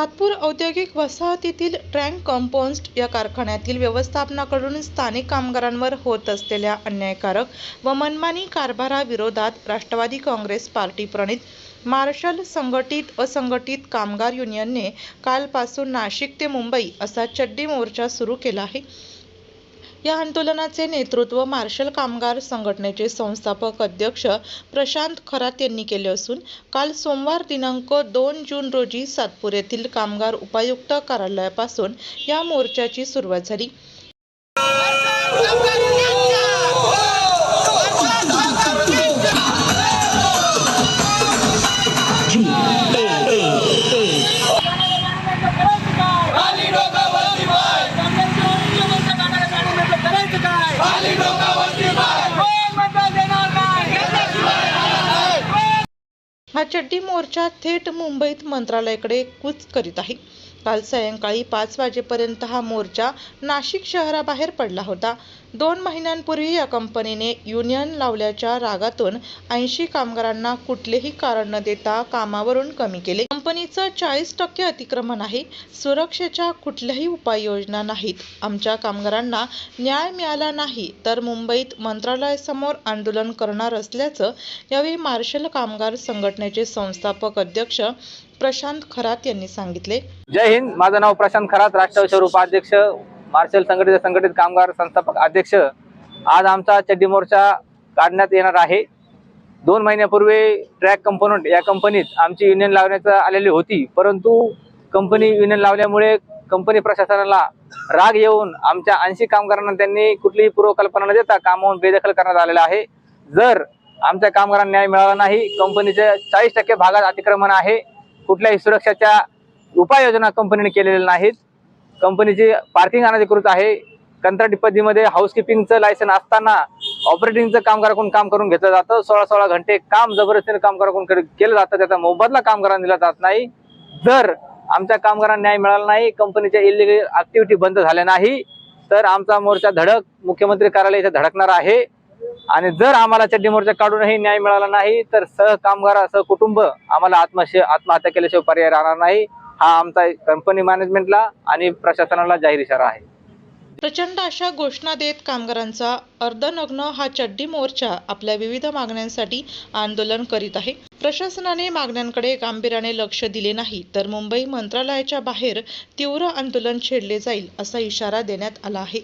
सातपूर औद्योगिक वसाहतीतील tank compound या कारखान्यातील व्यवस्थापनाकडून स्थानिक कामगारांवर होत असलेल्या अन्यायकारक व मनमानी कारभाराविरोधात राष्ट्रवादी काँग्रेस पार्टी प्रणित मार्शल संघटित असंघटित कामगार युनियनने कालपासून नाशिक ते मुंबई असा चड्डी मोर्चा सुरू केला आहे. या आंदोलनाचे नेतृत्व मार्शल कामगार संघटनेचे संस्थापक अध्यक्ष प्रशांत खरात यांनी केले असून काल सोमवार दिनांक दोन जून रोजी सातपूर येथील कामगार उपायुक्त कार्यालयापासून या मोर्चाची सुरुवात झाली. हा चड्डी मोर्चा थेट मुंबईत मंत्रालयाकडे कूच करीत आहे. काल सायंकाळी पाच वाजेपर्यंत हा मोर्चा नाशिक शहराबाहेर पडला होता. दोन महिन्यांपूर्वी या कंपनीने युनियन लावल्याच्या रागातून ऐंशी कामगारांना कुठलेही कारण न देता कामावरून कमी केले. कंपनीचं चाळीस टक्के अतिक्रमण आहे. सुरक्षेच्या कुठल्याही उपाययोजना नाहीत. आमच्या कामगारांना न्याय मिळाला नाही तर मुंबईत मंत्रालयासमोर आंदोलन करणार असल्याचं यावेळी मार्शल कामगार संघटनेचे संस्थापक अध्यक्ष प्रशांत खरात यांनी सांगितले. जय हिंद. माझं नाव प्रशांत खरात राष्ट्रीय उपाध्यक्ष मार्शल संघटनेचे संघटित कामगार संस्थापक अध्यक्ष. आज आमचा चड्डी मोर्चा काढण्यात येणार आहे. दोन महिन्यापूर्वी ट्रॅक कंपोनंट या कंपनीत आमची युनियन लावण्याचं आलेली होती. परंतु कंपनी युनियन लावल्यामुळे कंपनी प्रशासनाला राग येऊन आमच्या ऐंशी कामगारांना त्यांनी कुठलीही पूर्वकल्पना न देता कामावून बेदखल करण्यात आलेलं आहे. जर आमच्या कामगारांना न्याय मिळाला नाही कंपनीच्या चाळीस टक्के भागात अतिक्रमण आहे कुठल्याही सुरक्षाच्या उपाययोजना कंपनीने केलेल्या नाहीत. कंपनीची पार्किंग अनधिकृत आहे. कंत्राटी पद्धतीमध्ये हाऊसकीपिंगचं लायसन असताना ऑपरेटिंगचं कामगाराकडून काम करून घेतलं जातं सोळा सोळा घंटे काम जबरदस्तीने कामगाराकडून केलं जातं त्याचा मोबदला कामगारांना दिला जात नाही. जर आमच्या कामगारांना न्याय मिळाला नाही कंपनीच्या इलिगल ऍक्टिव्हिटी बंद झाल्या नाही तर आमचा मोर्चा धडक मुख्यमंत्री कार्यालय इथे धडकणार आहे. आणि जर आम्हाला चड्डी मोर्चा काढूनही न्याय मिळाला नाही तर सह कामगार सह कुटुंब आम्हाला आत्महत्या आत्महत्या केल्याशिवाय पर्याय राहणार नाही. हा आमचा कंपनी मॅनेजमेंटला आणि प्रशासनाला जाहीर इशारा आहे. प्रचंड अशा घोषणा देत कामगारांचा अर्धनग्न हा चड्डी मोर्चा आपल्या विविध मागण्यांसाठी आंदोलन करीत आहे. प्रशासनाने मागण्यांकडे गांभीर्याने लक्ष दिले नाही तर मुंबई मंत्रालयाच्या बाहेर तीव्र आंदोलन छेडले जाईल असा इशारा देण्यात आला आहे.